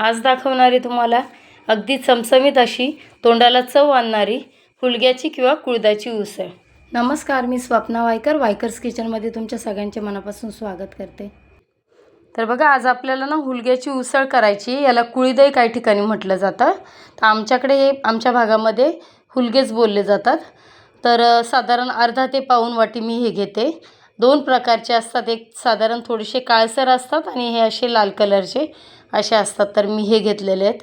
आज दाखवणारी तुम्हाला अगदी चमचमीत अशी तोंडाला चव आणणारी हुलग्याची किंवा कुळदाची उसळ. नमस्कार मी स्वप्ना वायकर वायकर्स किचनमध्ये तुमच्या सगळ्यांचे मनापासून स्वागत करते. तर बघा आज आपल्याला ना हुलग्याची उसळ करायची याला कुळीदही काही ठिकाणी म्हटलं जातं. तर आमच्याकडे हे आमच्या भागामध्ये हुलगेच बोलले जातात. तर साधारण अर्धा ते पाऊन वाटी मी हे घेते. दोन प्रकारचे असतात. एक साधारण थोडेसे काळसर असतात आणि हे असे लाल कलरचे. असे असतात. तर मी हे घेतलेले आहेत.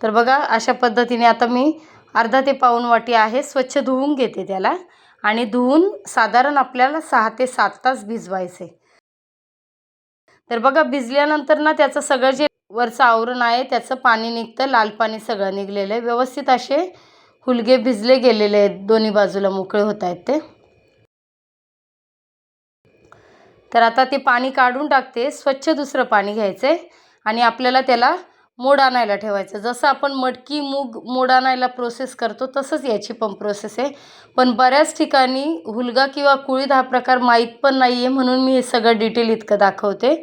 तर बघा अशा पद्धतीने आता मी अर्धा ते पाऊण वाटी आहे स्वच्छ धुवून घेते त्याला. आणि धुवून साधारण आपल्याला सहा ते सात तास भिजवायचे. तर बघा भिजल्यानंतर ना त्याचं सगळं जे वरचं आवरण आहे त्याचं पाणी निघतं लाल पाणी सगळं निघलेलं आहे. व्यवस्थित असे हुलगे भिजले गेलेले आहेत. दोन्ही बाजूला मोकळे होत आहेत ते. तर आता ते पाणी काढून टाकते. स्वच्छ दुसरं पाणी घ्यायचं आहे आणि आपल्याला त्याला मोड आणायला ठेवायचं. जसं आपण मटकी मूग मोड आणायला प्रोसेस करतो तसंच याची पण प्रोसेस आहे. पण बऱ्याच ठिकाणी हुलगा किंवा कुळीद हा प्रकार माहीत पण नाही आहे म्हणून मी हे सगळं डिटेल इतकं दाखवते.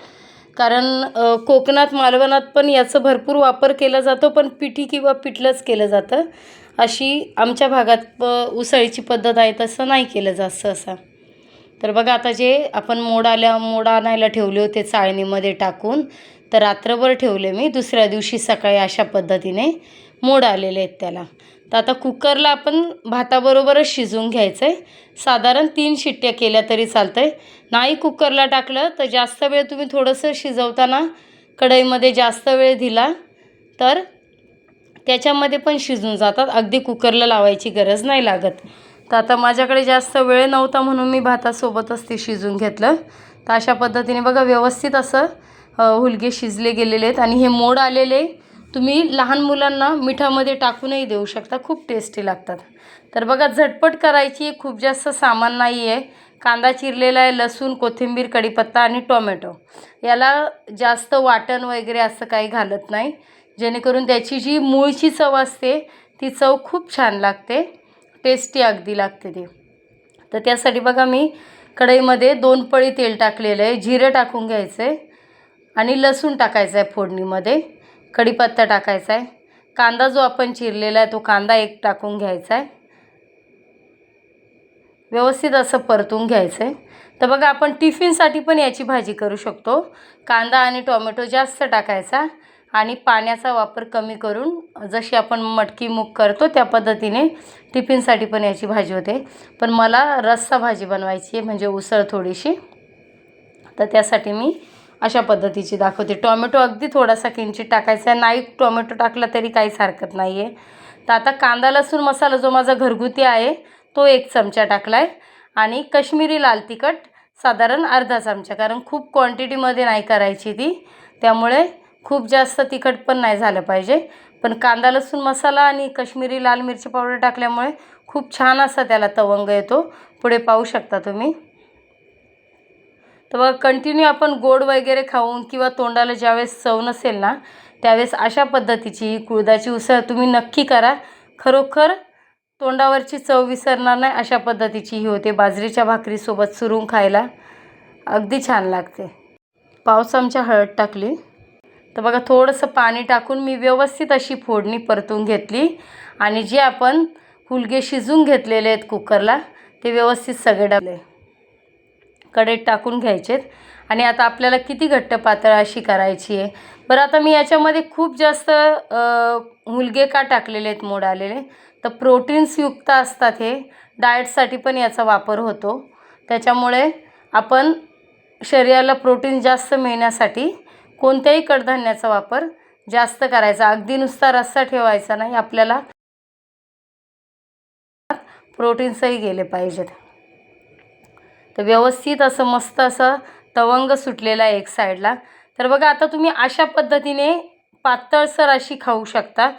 कारण कोकणात मालवणात पण याचं भरपूर वापर केला जातो पण पिठी किंवा पिठलंच केलं जातं. अशी आमच्या भागात प उसळीची पद्धत आहे तसं नाही केलं जात सहसा. तर बघा आता जे आपण मोड आल्या मोड आणायला ठेवले होते चाळणीमध्ये टाकून तर रात्रभर ठेवले मी. दुसऱ्या दिवशी सकाळी अशा पद्धतीने मोड आलेले आहेत त्याला. तर आता कुकरला आपण भाताबरोबरच शिजवून घ्यायचं आहे साधारण तीन शिट्ट्या केल्या तरी चालतं आहे नाही कुकरला टाकलं तर जास्त वेळ तुम्ही थोडंसं शिजवताना कढईमध्ये जास्त वेळ दिला तर त्याच्यामध्ये पण शिजून जातात. अगदी कुकरला लावायची गरज नाही लागत. तर आता माझ्याकडे जास्त वेळ नव्हता म्हणून मी भातासोबतच ते शिजून घेतलं. तर अशा पद्धतीने बघा व्यवस्थित असं हुलगे शिजले गेलेले आहेत आणि हे मोड आलेले तुम्ही लहान मुलांना मिठामध्ये टाकूनही देऊ शकता. खूप टेस्टी लागतात. तर बघा झटपट करायची खूप जास्त सामान नाही आहे कांदा चिरलेला आहे लसूण कोथिंबीर कढीपत्ता आणि टोमॅटो. याला जास्त वाटण वगैरे असं काही घालत नाही. जेणेकरून त्याची जी मूळची चव असते ती चव खूप छान लागते. टेस्टी अगदी लागते ती. तर त्यासाठी बघा मी कढईमध्ये दोन पळी तेल टाकलेलं आहे. जिरं टाकून घ्यायचं आहे आणि लसूण टाकायचं आहे फोडणीमध्ये. कढीपत्ता टाकायचा आहे. कांदा जो आपण चिरलेला आहे तो कांदा एक टाकून घ्यायचा आहे. व्यवस्थित असं परतून घ्यायचं आहे तर बघा आपण टिफिनसाठी पण याची भाजी करू शकतो. कांदा आणि टोमॅटो जास्त टाकायचा आणि पाण्याचा वापर कमी करून जशी आपण मटकी मूग करतो त्या पद्धतीने टिफिनसाठी पण याची भाजी होते. पण मला रस्सा भाजी बनवायची आहे म्हणजे उसळ थोडीशी. तर त्यासाठी मी अशा पद्धतीची दाखवते. टोमॅटो अगदी थोडासा किंचित टाकायचा आहे. नाही टोमॅटो टाकला तरी काहीच हरकत नाही आहे तर आता कांदा लसूण मसाला जो माझा घरगुती आहे तो एक चमचा टाकला आहे आणि कश्मीरी लाल तिखट साधारण अर्धा चमचा. कारण खूप क्वांटिटीमध्ये नाही करायची ती. त्यामुळे खूप जास्त तिखट पण नाही झालं पाहिजे. पण कांदा लसूण मसाला आणि कश्मीरी लाल मिरची पावडर टाकल्यामुळे खूप छान असा त्याला तवंग येतो. पुढे पाहू शकता तुम्ही. तर बघा कंटिन्यू आपण गोड वगैरे खाऊन किंवा तोंडाला ज्यावेळेस चव नसेल ना त्यावेळेस अशा पद्धतीची कुळदाची उसळ तुम्ही नक्की करा. खरोखर तोंडावरची चव विसरणार नाही अशा पद्धतीची ही होते बाजरीच्या भाकरीसोबत सुरून खायला. अगदी छान लागते. पावस आमच्या हळद टाकली. तर बघा थोडंसं पाणी टाकून मी व्यवस्थित अशी फोडणी परतून घेतली. आणि जे आपण हुलगे शिजून घेतलेले आहेत कुकरला ते व्यवस्थित सगळे डाबले. कडेत टाकून घ्यायचेत. आणि आता आपल्याला किती घट्ट पातळ अशी करायची आहे. बरं आता मी याच्यामध्ये खूप जास्त मुलगे का टाकलेले आहेत मोड आलेले? तर प्रोटीन्सयुक्त असतात हे. डाएटसाठी पण याचा वापर होतो. त्याच्यामुळे आपण शरीराला प्रोटीन जास्त मिळण्यासाठी कोणत्याही कडधान्याचा वापर जास्त करायचा. अगदी नुसता रस्सा ठेवायचा नाही. आपल्याला प्रोटीन्सही गेले पाहिजेत. तर व्यवस्थित असं मस्त असं तवंग सुटलेला आहे एक साईडला. तर बघा आता तुम्ही अशा पद्धतीने पातळसर अशी खाऊ शकता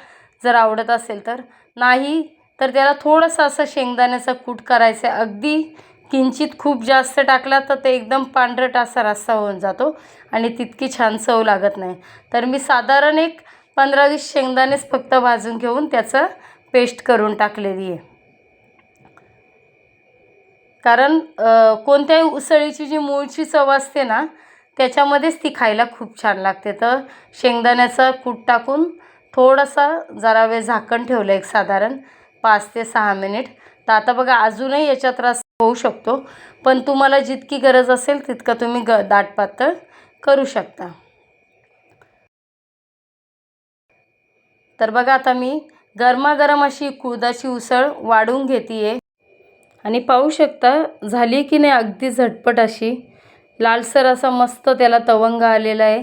जर आवडत असेल तर. नाही तर त्याला थोडंसं असं शेंगदाण्याचा कूट करायचं आहे अगदी किंचित खूप जास्त टाकला तर ते एकदम पांढरट असा रस्सा होऊन जातो आणि तितकी छान चव लागत नाही. तर मी साधारण एक पंधरा वीस शेंगदाणेच फक्त भाजून घेऊन त्याचं पेस्ट करून टाकलेली आहे. कारण कोणत्याही उसळीची जी मूळची चव असते ना त्याच्यामध्येच ती खायला खूप छान लागते. तर शेंगदाण्याचं कूट टाकून थोडासा जरा वेळ झाकण ठेवलं एक साधारण पाच ते सहा मिनिट. तर आता बघा अजूनही याच्या त्रास होऊ शकतो. पण तुम्हाला जितकी गरज असेल तितकं तुम्ही ग दाट पातळ करू शकता. तर बघा आता मी गरमागरम अशी कुळदाची उसळ वाढून घेते आहे आणि पाहू शकता झाली की नाही अगदी झटपट अशी. लालसर असा मस्त त्याला तवंग आलेला आहे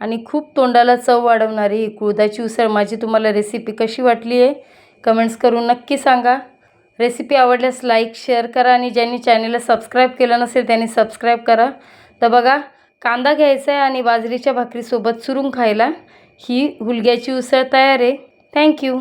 आणि खूप तोंडाला चव वाढवणारी ही कुळदाची उसळ. माझी तुम्हाला रेसिपी कशी वाटली आहे कमेंट्स करून नक्की सांगा. रेसिपी आवडल्यास लाईक शेअर करा आणि ज्यांनी चॅनलला सबस्क्राईब केलं नसेल त्यांनी सबस्क्राईब करा. तर बघा कांदा घ्यायचा आहे आणि बाजरीच्या भाकरीसोबत चुरून खायला ही हुलग्याची उसळ तयार आहे. थँक्यू